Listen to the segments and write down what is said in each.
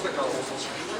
Usta kahvaltı çıkıyor.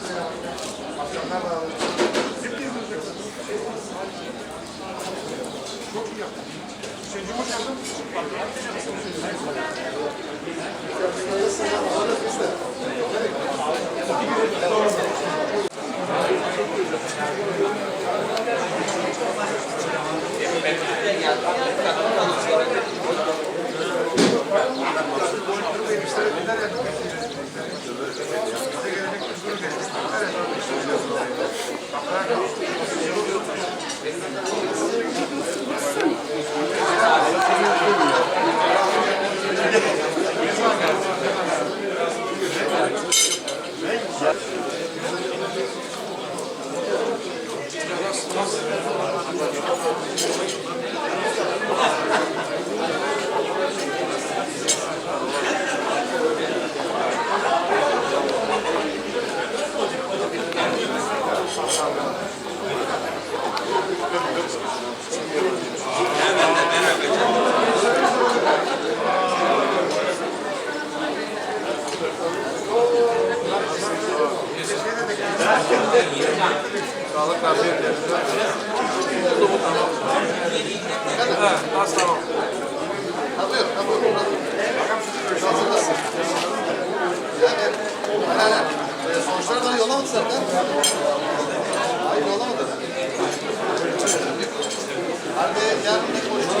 Orada kalmasın. Sağlık yani e, sonuçlar daha yollamadı zaten. Hayır yollamadı. Hadi yarın bir konuşalım.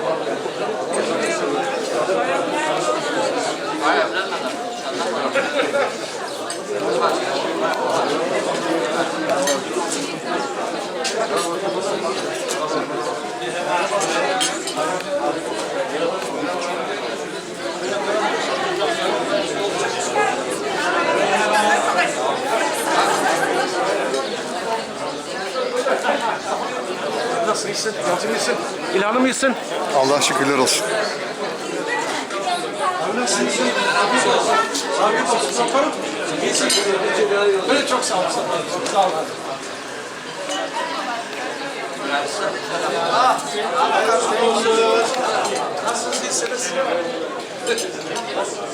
Nasıl iyisin? Yalçın iyisin? İlhan'ım iyisin? Allah şükürler olsun. Afiyet olsun. Doktorum. İyisin. Böyle çok sağ ol. Sağ ol. Nasılsınız? İyisiniz? Anne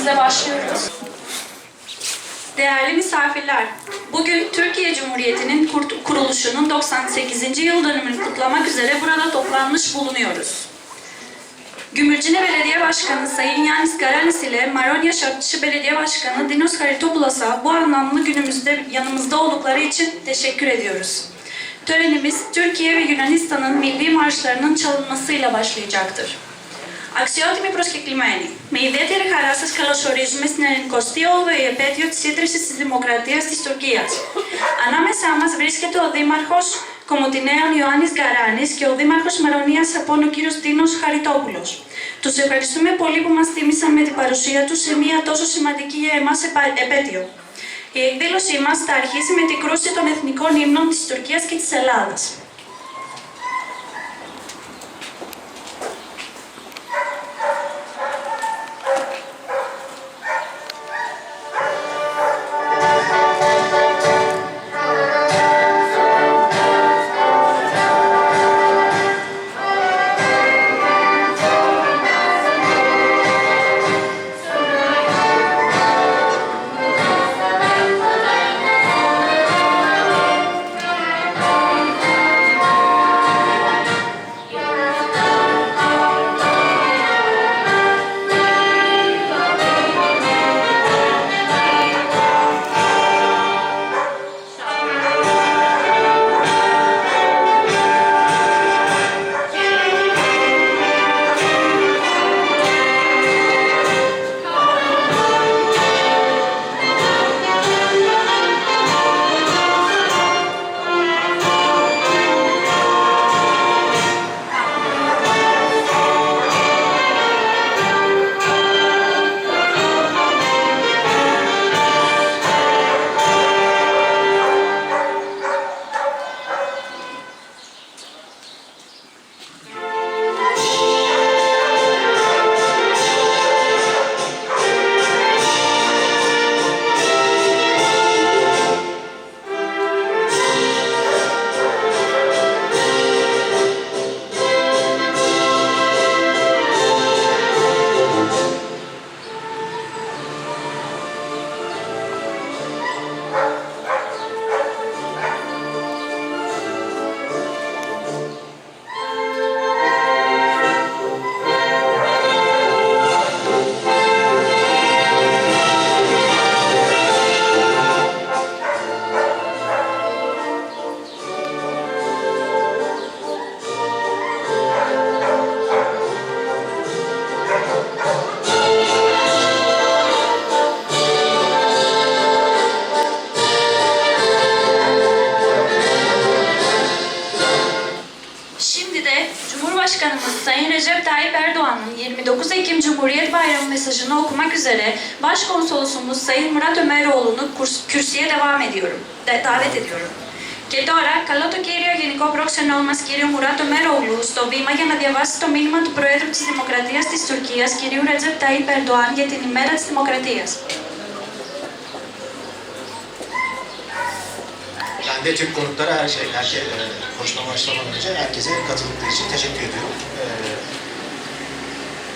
törenimize başlıyoruz. Değerli misafirler, bugün Türkiye Cumhuriyeti'nin kuruluşunun 98. yıl dönümünü kutlamak üzere burada toplanmış bulunuyoruz. Gümülcine Belediye Başkanı Sayın Yanis Garanis ile Maronya Şartçı Belediye Başkanı Dinos Haritopoulos bu anlamlı günümüzde yanımızda oldukları için teşekkür ediyoruz. Törenimiz Türkiye ve Yunanistan'ın milli marşlarının çalınmasıyla başlayacaktır. αξιότιμη προσκεκλημένη. με ιδιαίτερη χαρά σας καλωσορίζουμε στην 28η επέτειο της ίδρυση της Δημοκρατίας της Τουρκίας. Ανάμεσά μας βρίσκεται ο Δήμαρχος Κομωτινέων Ιωάννης Γκαράνη και ο Δήμαρχος Μαρονίας Σαπών, ο κ. Τίνος Χαριτόπουλος. Τους ευχαριστούμε πολύ που μας θύμισαν με την παρουσία τους σε μια τόσο σημαντική για εμάς επέτειο. Η εκδήλωσή μας θα αρχίσει με την κρούση των εθνικών ύμνων της Τουρκίας και της Ελλάδας. Cumhurbaşkanımız Sayın Recep Tayyip Erdoğan'ın 29 Ekim Cumhuriyet Bayramı mesajını okumak üzere Başkonsolosumuz Sayın Murat Ömeroğlu'nu kurs- kürsüye devam ediyorum. De, davet ediyorum. Και τώρα καλώ τον κύριο Γενικό Πρόξενό μας, κύριο Μουράτο Μέρογλου, στο βήμα για να διαβάσει το μήνυμα του Προέδρου της Δημοκρατίας της Τουρκίας, κυρίου Ρετζέπ Ταΐπ Ερντοάν, για την ημέρα της Δημοκρατίας. Ben de Türk konuklara her şey, herke, e, konuşma başlamadan önce herkese katıldıkları için teşekkür ediyorum. E,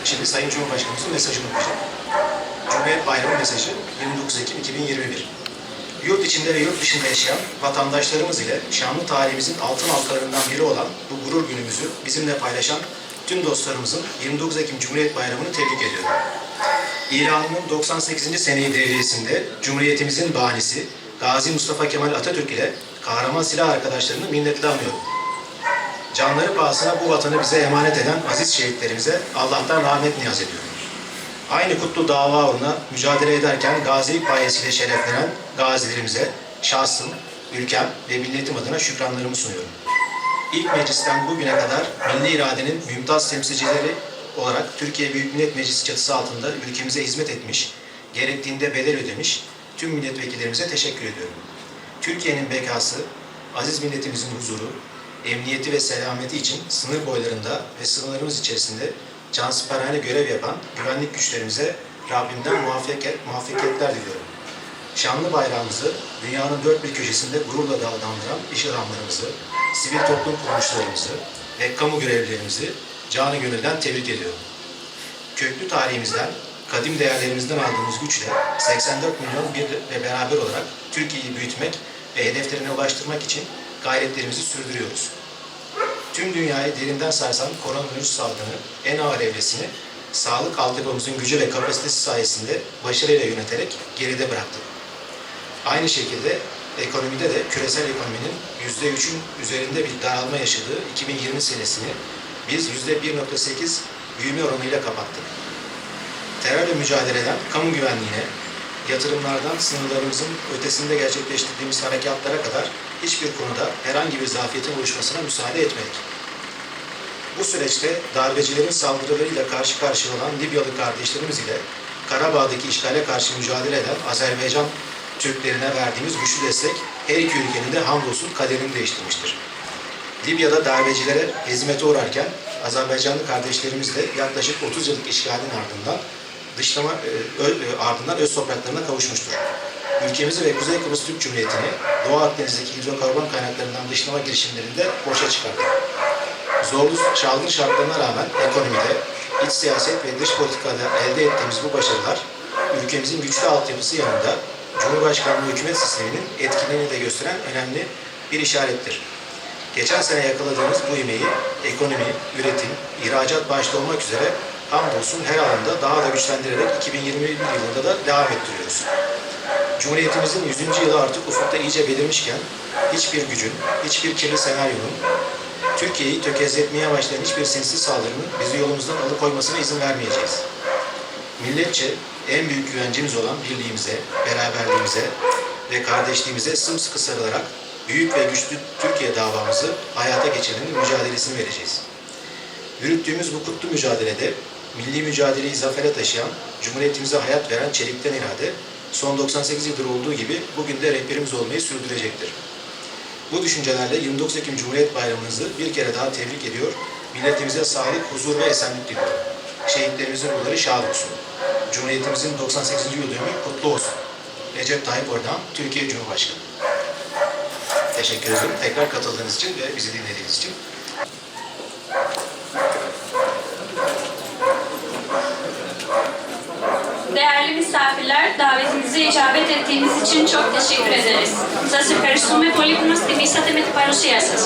şimdi Sayın Cumhurbaşkanımızın mesajını okuyacağım. Cumhuriyet Bayramı mesajı 29 Ekim 2021. Yurt içinde ve yurt dışında yaşayan vatandaşlarımız ile şanlı tarihimizin altın halkalarından biri olan bu gurur günümüzü bizimle paylaşan tüm dostlarımızın 29 Ekim Cumhuriyet Bayramı'nı tebrik ediyorum. İran'ın 98. seneyi devriyesinde Cumhuriyetimizin banisi Gazi Mustafa Kemal Atatürk ile kahraman silah arkadaşlarını minnetle anıyorum. Canları pahasına bu vatanı bize emanet eden aziz şehitlerimize Allah'tan rahmet niyaz ediyorum. Aynı kutlu dava uğruna mücadele ederken gazilik payesiyle şereflenen gazilerimize şahsım, ülkem ve milletim adına şükranlarımı sunuyorum. İlk meclisten bugüne kadar milli iradenin mümtaz temsilcileri olarak Türkiye Büyük Millet Meclisi çatısı altında ülkemize hizmet etmiş, gerektiğinde bedel ödemiş tüm milletvekillerimize teşekkür ediyorum. Türkiye'nin bekası, aziz milletimizin huzuru, emniyeti ve selameti için sınır boylarında ve sınırlarımız içerisinde cansiperhane görev yapan güvenlik güçlerimize Rabbimden muvaffakiyet, muvaffakiyetler diliyorum. Şanlı bayrağımızı dünyanın dört bir köşesinde gururla dalgalandıran iş adamlarımızı, sivil toplum kuruluşlarımızı ve kamu görevlilerimizi canı gönülden tebrik ediyorum. Köklü tarihimizden, kadim değerlerimizden aldığımız güçle 84 milyon bir ve beraber olarak Türkiye'yi büyütmek ve hedeflerine ulaştırmak için gayretlerimizi sürdürüyoruz. Tüm dünyayı derinden sarsan koronavirüs salgını en ağır evresini sağlık altyapımızın gücü ve kapasitesi sayesinde başarıyla yöneterek geride bıraktık. Aynı şekilde ekonomide de küresel ekonominin %3'ün üzerinde bir daralma yaşadığı 2020 senesini biz %1.8 büyüme oranıyla kapattık. Terörle mücadeleden kamu güvenliğine, yatırımlardan sınırlarımızın ötesinde gerçekleştirdiğimiz harekatlara kadar hiçbir konuda herhangi bir zafiyetin oluşmasına müsaade etmedik. Bu süreçte darbecilerin saldırılarıyla karşı karşıya olan Libyalı kardeşlerimiz ile Karabağ'daki işgale karşı mücadele eden Azerbaycan Türklerine verdiğimiz güçlü destek her iki ülkenin de hamdolsun kaderini değiştirmiştir. Libya'da darbecilere hizmete uğrarken Azerbaycanlı kardeşlerimizle yaklaşık 30 yıllık işgalin ardından dışlama e, e, ardından öz topraklarına kavuşmuştur. Ülkemizi ve Kuzey Kıbrıs Türk Cumhuriyeti'ni Doğu Akdeniz'deki hidrokarbon kaynaklarından dışlama girişimlerinde boşa çıkardı. Zorlu çalgın şartlarına rağmen ekonomide, iç siyaset ve dış politikada elde ettiğimiz bu başarılar, ülkemizin güçlü altyapısı yanında Cumhurbaşkanlığı hükümet sisteminin etkinliğini de gösteren önemli bir işarettir. Geçen sene yakaladığımız bu ivmeyi ekonomi, üretim, ihracat başta olmak üzere hamdolsun her alanda daha da güçlendirerek 2021 yılında da devam ettiriyoruz. Cumhuriyetimizin 100. yılı artık ufukta iyice belirmişken hiçbir gücün, hiçbir kirli senaryonun Türkiye'yi tökezletmeye başlayan hiçbir sinsi saldırının bizi yolumuzdan alıkoymasına izin vermeyeceğiz. Milletçe en büyük güvencemiz olan birliğimize, beraberliğimize ve kardeşliğimize sımsıkı sarılarak büyük ve güçlü Türkiye davamızı hayata geçirmenin mücadelesini vereceğiz. Yürüttüğümüz bu kutlu mücadelede milli mücadeleyi zafere taşıyan, Cumhuriyetimize hayat veren çelikten irade, son 98 yıldır olduğu gibi bugün de rehberimiz olmayı sürdürecektir. Bu düşüncelerle 29 Ekim Cumhuriyet Bayramımızı bir kere daha tebrik ediyor. Milletimize sağlık, huzur ve esenlik diliyorum. Şehitlerimizin ruhları şad olsun. Cumhuriyetimizin 98. yıl dönümü kutlu olsun. Recep Tayyip Erdoğan, Türkiye Cumhurbaşkanı. Teşekkür ederim tekrar katıldığınız için ve bizi dinlediğiniz için. Değerli misafirler, davetimize icabet ettiğiniz için çok teşekkür ederiz. Σας ευχαριστούμε πολύ που μας τιμήσατε με την παρουσία σας.